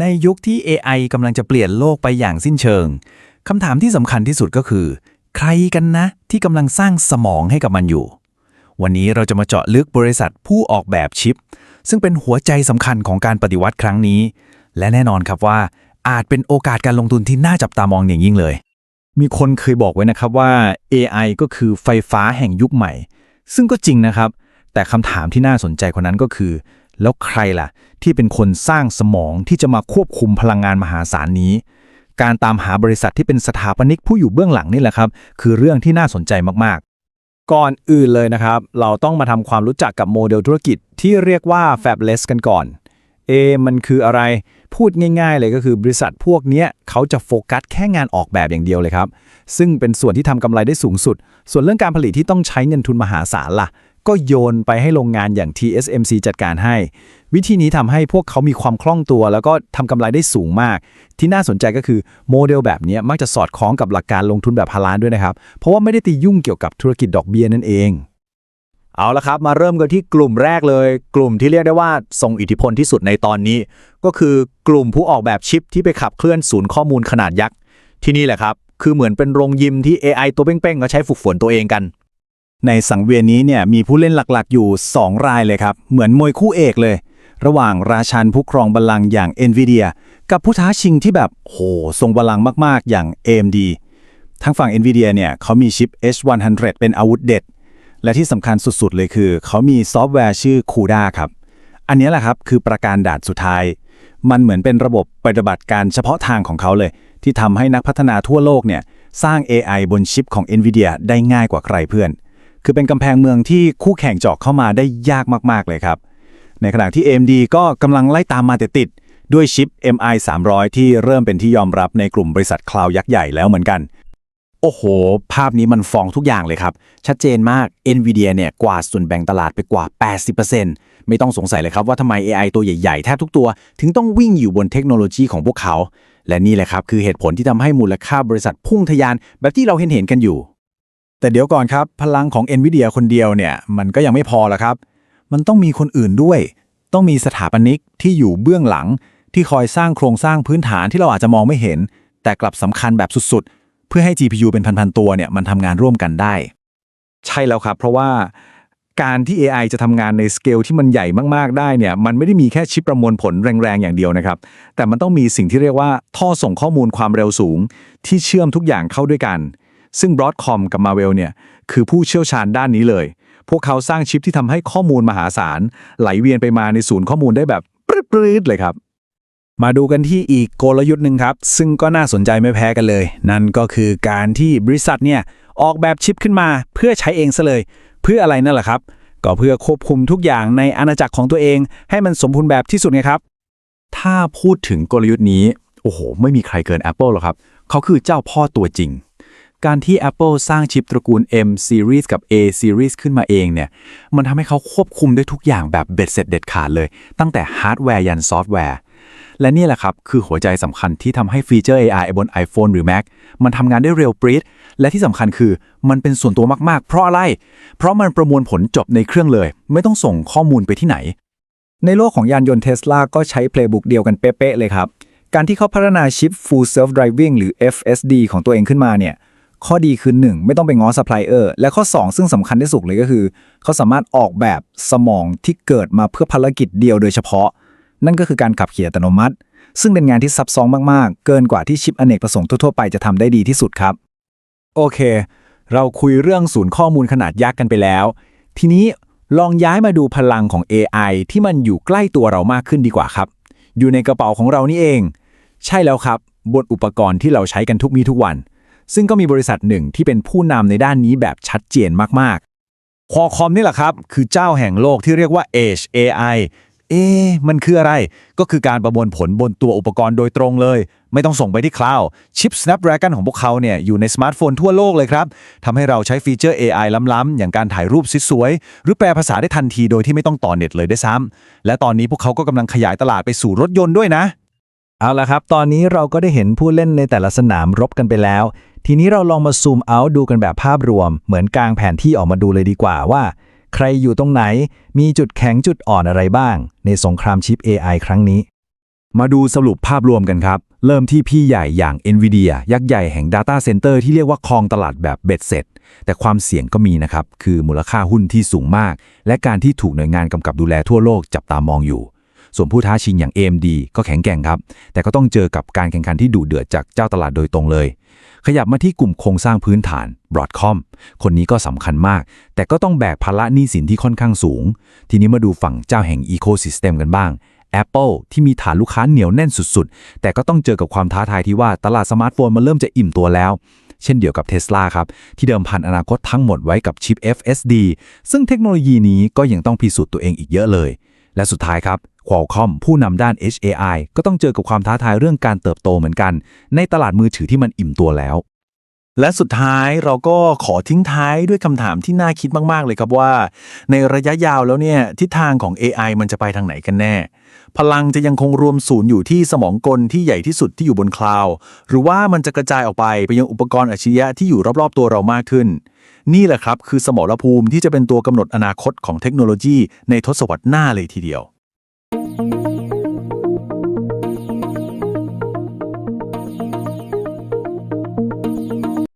ในยุคที่ AI กำลังจะเปลี่ยนโลกไปอย่างสิ้นเชิงคำถามที่สำคัญที่สุดก็คือ ใครกันนะ ที่กำลังสร้างสมองให้กับมันอยู่ วันนี้เราจะมาเจาะลึกบริษัทผู้ออกแบบชิป ซึ่งเป็นหัวใจสำคัญของการปฏิวัติครั้งนี้ และแน่นอนครับว่า อาจเป็นโอกาสการลงทุนที่น่าจับตามองอย่างยิ่งเลย มีคนเคยบอกไว้นะครับว่า AI ก็คือไฟฟ้าแห่งยุคใหม่ ซึ่งก็จริงนะครับ แต่คำถามที่น่าสนใจกว่านั้นก็คือ แล้วใครล่ะ ที่เป็นคนสร้างสมองที่จะมาควบคุมพลังงานมหาศาลนี้ การตามหาบริษัทที่เป็นสถาปนิกผู้อยู่เบื้องหลังนี่แหละครับ คือเรื่องที่น่าสนใจมากๆ ก่อนอื่นเลยนะครับ เราต้องมาทำความรู้จักกับโมเดลธุรกิจที่เรียกว่า Fabless กันก่อนเอมันคืออะไรพูดง่าย ๆ เลยก็คือบริษัทพวกนี้เขาจะโฟกัสแค่งานออกแบบอย่างเดียวเลยครับ ซึ่งเป็นส่วนที่ทำกำไรได้สูงสุด ส่วนเรื่องการผลิตที่ต้องใช้เงินทุนมหาศาลล่ะ ก็โยนไปให้โรงงานอย่าง TSMC จัดการให้ วิธีนี้ทำให้พวกเขามีความคล่องตัว แล้วก็ทำกำไรได้สูงมาก ที่น่าสนใจก็คือโมเดลแบบนี้มักจะสอดคล้องกับหลักการลงทุนแบบฮาลานด้วยนะครับ เพราะว่าไม่ได้ตียุ่งเกี่ยวกับธุรกิจดอกเบี้ยนั่นเอง เอาละครับ มาเริ่มกันที่กลุ่มแรกเลย กลุ่มที่เรียกได้ว่าทรงอิทธิพลที่สุดในตอนนี้ ก็คือกลุ่มผู้ออกแบบชิปที่ไปขับเคลื่อนศูนย์ข้อมูลขนาดยักษ์ที่นี่แหละครับคือเหมือนเป็นโรงยิมที่ AI ตัวเป้งๆก็ใช้ฝึกฝนตัวเองกัน ในสังเวียนนี้เนี่ยมีผู้เล่นหลักๆ อยู่ 2 รายเลยครับ เหมือนมวยคู่เอกเลย ระหว่างราชันผู้ครองบัลลังก์อย่าง NVIDIA กับผู้ท้าชิงที่แบบโหทรงบัลลังก์มากๆ อย่าง AMD ทางฝั่ง NVIDIA เนี่ยเขามีชิป H100 เป็นอาวุธเด็ด และที่สำคัญสุดๆ เลยคือ เขามีซอฟต์แวร์ชื่อ CUDA ครับ อันนี้แหละครับคือประการด่านสุดท้าย มันเหมือนเป็นระบบปฏิบัติการเฉพาะทางของเขาเลย ที่ทำให้นักพัฒนาทั่วโลกเนี่ยสร้าง AI บนชิปของ NVIDIA ได้ง่ายกว่าใครเพื่อน คือเป็นกำแพงเมืองที่คู่แข่งเจาะเข้ามาได้ยากมาก ๆ เลยครับ ในขณะที่ AMD ก็กำลังไล่ตามมาติดๆด้วยชิป MI 300 ที่เริ่มเป็นที่ยอมรับในกลุ่มบริษัทคลาวยักษ์ใหญ่แล้วเหมือนกัน โอ้โห ภาพนี้มันฟองทุกอย่างเลยครับ ชัดเจนมาก NVIDIA เนี่ยกวาดส่วนแบ่งตลาดไปกว่า 80%ไม่ต้องสงสัยเลยครับว่าทำไม AI ตัวใหญ่ๆ แทบทุกตัว ถึงต้องวิ่งอยู่บนเทคโนโลยีของพวกเขา และนี่แหละครับคือเหตุผลที่ทำให้มูลค่าบริษัทพุ่งทะยานแบบที่เราเห็นเห็นกันอยู่ แต่เดี๋ยวก่อนครับ พลังของ NVIDIA คนเดียวเนี่ย มันก็ยังไม่พอละครับ มันต้องมีคนอื่นด้วย ต้องมีสถาปนิกที่อยู่เบื้องหลัง ที่คอยสร้างโครงสร้างพื้นฐานที่เราอาจจะมองไม่เห็น แต่กลับสำคัญแบบสุดๆ เพื่อให้ GPU เป็นพันๆตัวเนี่ยมันทำงานร่วมกันได้ ใช่แล้วครับ เพราะว่าการที่ AI จะทำงานในสเกลที่มันใหญ่มาก ๆ ได้เนี่ย มันไม่ได้มีแค่ชิปประมวลผลแรง ๆ อย่างเดียวนะครับ แต่มันต้องมีสิ่งที่เรียกว่าท่อส่งข้อมูลความเร็วสูง ที่เชื่อมทุกอย่างเข้าด้วยกัน ซึ่ง Broadcom กับ Marvell เนี่ยคือผู้เชี่ยวชาญด้านนี้เลย พวกเขาสร้างชิปที่ทำให้ข้อมูลมหาศาล ไหลเวียนไปมาในศูนย์ข้อมูลได้แบบปรื๊ดๆเลยครับ มาดูกันที่อีกกลยุทธ์หนึ่งครับ ซึ่งก็น่าสนใจไม่แพ้กันเลย นั่นก็คือการที่บริษัทเนี่ยออกแบบชิปขึ้นมาเพื่อใช้เองซะเลย เพื่ออะไรนั่นแหละครับ ก็เพื่อควบคุมทุกอย่างในอาณาจักรของตัวเอง ให้มันสมบูรณ์แบบที่สุดไงครับ ถ้าพูดถึงกลยุทธ์นี้ โอ้โห ไม่มีใครเกิน Apple หรอกครับ เขาคือเจ้าพ่อตัวจริง การที่ Apple สร้างชิปตระกูล M Series กับ A Series ขึ้นมาเองเนี่ย มันทำให้เขาควบคุมได้ทุกอย่างแบบเบ็ดเสร็จเด็ดขาดเลย ตั้งแต่ฮาร์ดแวร์ยันซอฟต์แวร์ และนี่แหละครับ คือหัวใจสำคัญที่ทำให้ฟีเจอร์ AI บน iPhone หรือ Mac มันทำงานได้เร็วปรี๊ดและที่สำคัญคือมันเป็นส่วนตัวมากๆ เพราะอะไร เพราะมันประมวลผลจบในเครื่องเลย ไม่ต้องส่งข้อมูลไปที่ไหน ในโลกของยานยนต์เทสลาก็ใช้เพลย์บุ๊กเดียวกันเป๊ะๆเลยครับการที่เขาพัฒนาชิป Full Self Driving หรือ FSD ของตัวเองขึ้นมาเนี่ย ข้อดีคือ 1 ไม่ต้องไปง้อซัพพลายเออร์และข้อ 2 ซึ่งสำคัญที่สุดเลยก็คือ เขาสามารถออกแบบสมองที่เกิดมาเพื่อภารกิจเดียวโดยเฉพาะ นั่นก็คือการขับขี่อัตโนมัติ ซึ่งเป็นงานที่ซับซ้อนมาก ๆ เกินกว่าที่ชิปอเนกประสงค์ทั่ว ๆ ไปจะทำได้ดีที่สุดครับ โอเค เราคุยเรื่องศูนย์ข้อมูลขนาดยักษ์กันไปแล้ว ทีนี้ลองย้ายมาดูพลังของ AI ที่มันอยู่ใกล้ตัวเรามากขึ้นดีกว่าครับ อยู่ในกระเป๋าของเรานี่เอง ใช่แล้วครับบนอุปกรณ์ที่เราใช้กันทุกมีทุกวัน ซึ่งก็มีบริษัทหนึ่งที่เป็นผู้นำในด้านนี้แบบชัดเจนมากๆ ควอคอมนี่แหละครับ คือเจ้าแห่งโลกที่เรียกว่า Edge AI เอ๊ะมันคืออะไร ก็คือการประมวลผลบนตัวอุปกรณ์โดยตรงเลย ไม่ต้องส่งไปที่คลาวด์ ชิป Snapdragon ของพวกเขาเนี่ยอยู่ในสมาร์ทโฟนทั่วโลกเลยครับ ทำให้เราใช้ฟีเจอร์ AI ล้ำๆ อย่างการถ่ายรูปสวยๆ หรือแปลภาษาได้ทันทีโดยที่ไม่ต้องต่อเน็ตเลยได้ซ้ำ และตอนนี้พวกเขาก็กำลังขยายตลาดไปสู่รถยนต์ด้วยนะ เอาละครับ ตอนนี้เราก็ได้เห็นผู้เล่นในแต่ละสนามรบกันไปแล้ว ทีนี้เราลองมาซูมเอาดูกันแบบภาพรวม เหมือนกลางแผนที่ออกมาดูเลยดีกว่าว่า ใครอยู่ตรงไหน มีจุดแข็งจุดอ่อนอะไรบ้าง ในสงครามชิป AI ครั้งนี้ มาดูสรุปภาพรวมกันครับ เริ่มที่พี่ใหญ่อย่าง NVIDIA ยักษ์ใหญ่แห่ง Data Center ที่เรียกว่าครองตลาดแบบเบ็ดเสร็จ แต่ความเสี่ยงก็มีนะครับ คือมูลค่าหุ้นที่สูงมาก และการที่ถูกหน่วยงานกำกับดูแลทั่วโลกจับตามองอยู่ ส่วนผู้ท้าชิงอย่าง AMD ก็แข็งแกร่งครับ แต่ก็ต้องเจอกับการแข่งขันที่ดุเดือดจากเจ้าตลาดโดยตรงเลย ขยับมาที่กลุ่มโครงสร้างพื้นฐาน Broadcom คนนี้ก็สำคัญมาก แต่ก็ต้องแบกภาระหนี้สินที่ค่อนข้างสูง ทีนี้มาดูฝั่งเจ้าแห่ง Ecosystem กันบ้าง Apple ที่มีฐานลูกค้าเหนียวแน่นสุดๆ แต่ก็ต้องเจอกับความท้าทายที่ว่าตลาดสมาร์ทโฟนมันเริ่มจะอิ่มตัวแล้ว เช่นเดียวกับ Tesla ครับ ที่เดิมพันอนาคตทั้งหมดไว้กับชิป FSD ซึ่งเทคโนโลยีนี้ก็ยังต้องพิสูจน์ตัวเองอีกเยอะเลย และสุดท้ายครับ Qualcomm ผู้นำด้าน HAI ก็ต้องเจอกับความท้าทายเรื่องการเติบโตเหมือนกัน ในตลาดมือถือที่มันอิ่มตัวแล้ว และสุดท้ายเราก็ขอทิ้งท้ายด้วยคำถามที่น่าคิดมาก ๆ เลยครับว่า ในระยะยาวแล้วเนี่ยทิศทางของ AI มันจะไปทางไหนกันแน่ พลังจะยังคงรวมศูนย์อยู่ที่สมองกลที่ใหญ่ที่สุดที่อยู่บนคลาวหรือว่ามันจะกระจายออกไปไปยังอุปกรณ์อัจฉริยะที่อยู่รอบๆตัวเรามากขึ้น นี่แหละครับคือสมรภูมิที่จะเป็นตัวกำหนดอนาคตของเทคโนโลยีในทศวรรษหน้าเลยทีเดียว